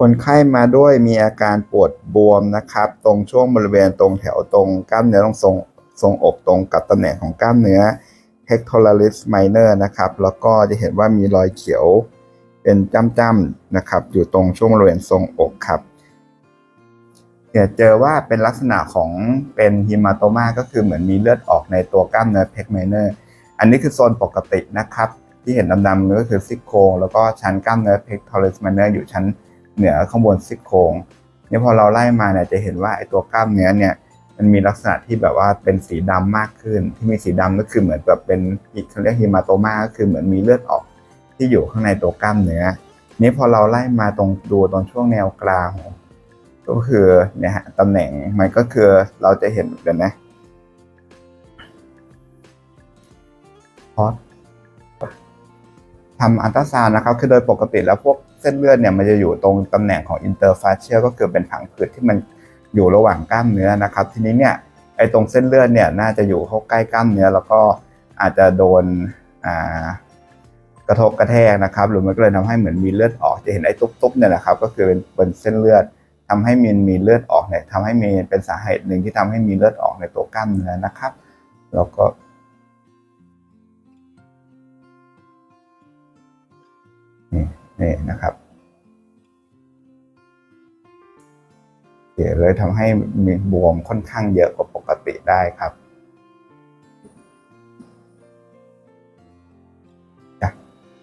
คนไข้มาด้วยมีอาการปวดบวมนะครับ ตรงช่วงบริเวณตรงแถวตรงกล้ามเนื้อตรงทรงทรงอกตรงกับตำแหน่งของกล้ามเนื้อ pectoralis minor นะครับ แล้วก็จะเห็นว่ามีรอยเขียวเป็นจ้ำๆนะครับ อยู่ตรงช่วงบริเวณทรงอกครับเนี่ยเจอว่าเป็นลักษณะของเป็นฮิมาโตมาก็คือเหมือนมีเลือดออกในตัวกล้ามเนื้อ pec minor อันนี้คือโซนปกตินะครับ ที่เห็นดำๆก็คือซี่โครแล้วก็ชั้นกล้ามเนื้อ pectoralis minor อยู่ชั้น เหนือข้างบนซี่โครงนี่พอเราไล่มาเนี่ยจะเห็นว่าไอ้ตัวกล้ามเนื้อเนี่ยมันมีลักษณะที่แบบว่าเป็นสีดำมากขึ้น ที่มีสีดำก็คือเหมือนแบบเป็นอีกเขาเรียกฮิมาโตมาก็คือเหมือนมีเลือดออกที่อยู่ข้างในตัวกล้ามเนื้อ นี้พอเราไล่มาตรงดูตรงช่วงแนวกลางก็คือเนี่ยฮะตำแหน่งมันก็คือเราจะเห็นเดี๋ยวนะพอ ทำอัลตราซาวน์นะครับ คือโดยปกติแล้วพวกเส้นเลือดเนี่ยมันจะอยู่ตรงตำแหน่งของอินเตอร์ฟาเชียลก็คือเป็นผังผืดที่มันอยู่ระหว่างกล้ามเนื้อนะครับ ทีนี้เนี่ยไอ้ตรงเส้นเลือดเนี่ยน่าจะอยู่เข้าใกล้กล้ามเนื้อ แล้วก็อาจจะโดนกระทบกระแทกนะครับหรือมันก็เลยทำให้เหมือนมีเลือดออกจะเห็นไอ้ตุ๊บๆเนี่ยแหละครับก็คือเป็นเป็นเส้นเลือดทำให้มีมีเลือดออกเนี่ยทำให้มีเป็นสาเหตุหนึ่งที่ทำให้มีเลือดออกในตัวกล้ามเนื้อนะครับ แล้วก็ นี่นี่นะครับเลยทำให้มีบวมค่อนข้างเยอะกว่าปกติได้ครับ